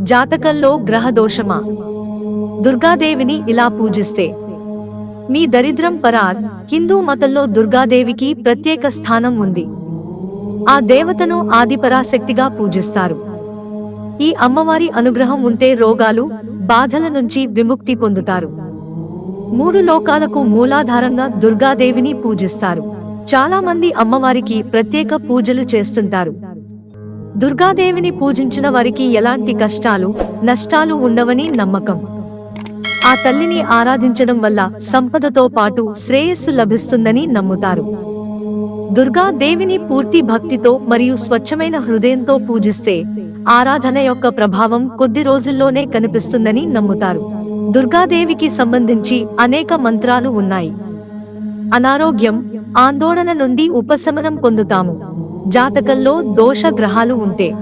జాతకంలో గ్రహ దోషమా దుర్గాదేవిని ఇలా పూజిస్తే. మీ దరిద్రం పరార్ హిందూ మతంలో దుర్గాదేవికి ప్రత్యేక స్థానం ఉంది. ఆ దేవతను ఆదిపరాశక్తిగా పూజిస్తారు. ఈ అమ్మవారి అనుగ్రహం ఉంటే రోగాలు బాధల నుంచి విముక్తి పొందుతారు. మూడు లోకాలకు మూలాధారంగా దుర్గాదేవిని పూజిస్తారు. చాలా మంది అమ్మవారికి ప్రత్యేక పూజలు చేస్తుంటారు. దుర్గాదేవిని పూజించిన వారికి ఎలాంటి కష్టాలు నష్టాలు ఉండవని నమ్మకం. ఆ తల్లిని ఆరాధించడం వల్ల సంపదతో పాటు శ్రేయస్సు లభిస్తుందని నమ్ముతారు. దుర్గాదేవిని పూర్తి భక్తితో మరియు స్వచ్ఛమైన హృదయంతో పూజిస్తే ఆరాధన యొక్క ప్రభావం కొద్ది రోజుల్లోనే కనిపిస్తుందని నమ్ముతారు. దుర్గాదేవికి సంబంధించి అనేక మంత్రాలు ఉన్నాయి. అనారోగ్యం ఆందోళన నుండి ఉపశమనం పొందుతాము. జాతకంలో దోష గ్రహాలు ఉంటే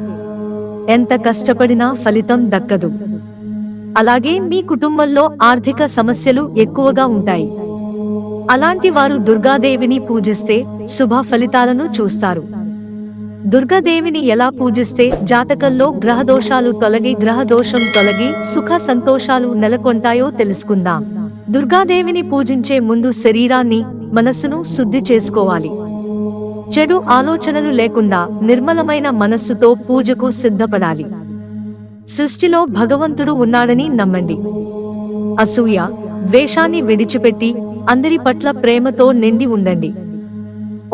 ఎంత కష్టపడినా ఫలితం దక్కదు. అలాగే మీ కుటుంబంలో ఆర్థిక సమస్యలు ఎక్కువగా ఉంటాయి. అలాంటి వారు దుర్గాదేవిని పూజిస్తే శుభ ఫలితాలను చూస్తారు. దుర్గాదేవిని ఎలా పూజిస్తే జాతకంలో గ్రహ దోషాలు తొలగి గ్రహ దోషం తొలగి సుఖ సంతోషాలు నెలకొంటాయో తెలుసుకుందాం. దుర్గాదేవిని పూజించే ముందు శరీరాన్ని మనస్సును శుద్ధి చేసుకోవాలి. చెడు ఆలోచనలు లేకుండా నిర్మలమైన మనస్సుతో పూజకు సిద్ధపడాలి. సృష్టిలో భగవంతుడు ఉన్నాడని నమ్మండి. అసూయ ద్వేషాన్ని విడిచిపెట్టి అందరి పట్ల ప్రేమతో నిండి ఉండండి.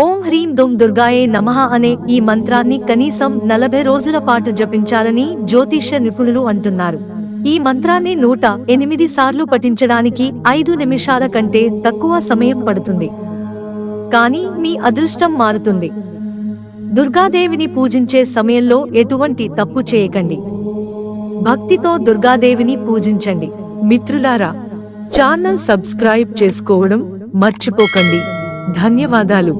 ఓం హ్రీం దుం దుర్గాయే నమః అనే ఈ మంత్రాన్ని కనీసం నలభై రోజుల పాటు జపించాలని జ్యోతిష్య నిపుణులు అంటున్నారు. ఈ మంత్రాన్ని నూట ఎనిమిది సార్లు పఠించడానికి ఐదు నిమిషాల కంటే తక్కువ సమయం పడుతుంది. కానీ మీ అదృష్టం మారుతుంది. దుర్గాదేవిని పూజించే సమయంలో ఎటువంటి తప్పు చేయకండి. భక్తితో దుర్గాదేవిని పూజించండి. మిత్రులారా ఛానల్ సబ్స్క్రైబ్ చేసుకోవడం మర్చిపోకండి. ధన్యవాదాలు.